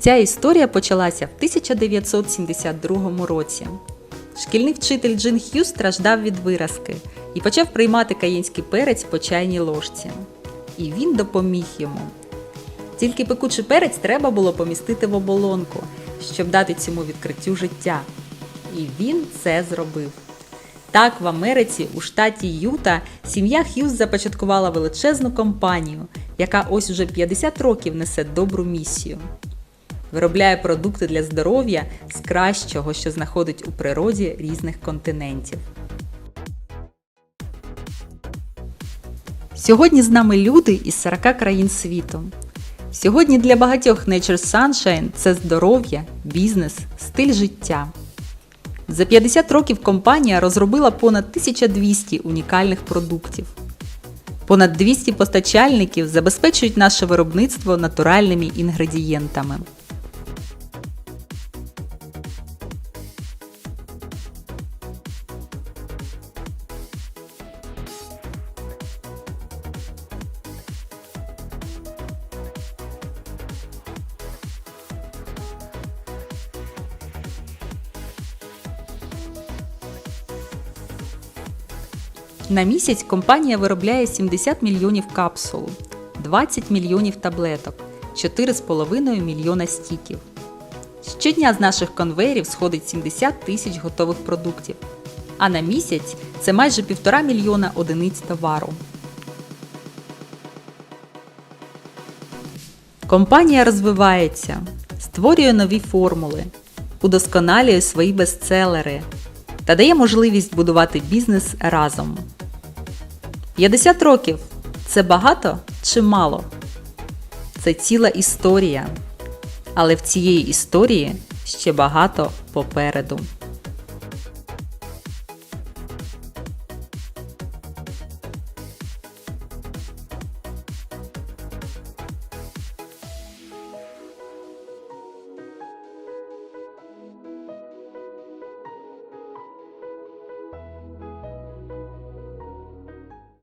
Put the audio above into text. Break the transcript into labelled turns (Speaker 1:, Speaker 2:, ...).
Speaker 1: Ця історія почалася в 1972 році. Шкільний вчитель Джин Х'юз страждав від виразки і почав приймати каїнський перець по чайній ложці. І він допоміг йому. Тільки пекучий перець треба було помістити в оболонку, щоб дати цьому відкриттю життя. І він це зробив. Так, в Америці, у штаті Юта, сім'я Х'юз започаткувала величезну компанію, яка ось уже 50 років несе добру місію. Виробляє продукти для здоров'я з кращого, що знаходить у природі різних континентів. Сьогодні з нами люди із 40 країн світу. Сьогодні для багатьох Nature Sunshine – це здоров'я, бізнес, стиль життя. За 50 років компанія розробила понад 1200 унікальних продуктів. Понад 200 постачальників забезпечують наше виробництво натуральними інгредієнтами. На місяць компанія виробляє 70 мільйонів капсул, 20 мільйонів таблеток, 4,5 мільйона стіків. Щодня з наших конвейерів сходить 70 тисяч готових продуктів, а на місяць це майже півтора мільйона одиниць товару. Компанія розвивається, створює нові формули, удосконалює свої бестселери та дає можливість будувати бізнес разом. 50 років це багато чи мало? Це ціла історія. Але в цієї історії ще багато попереду.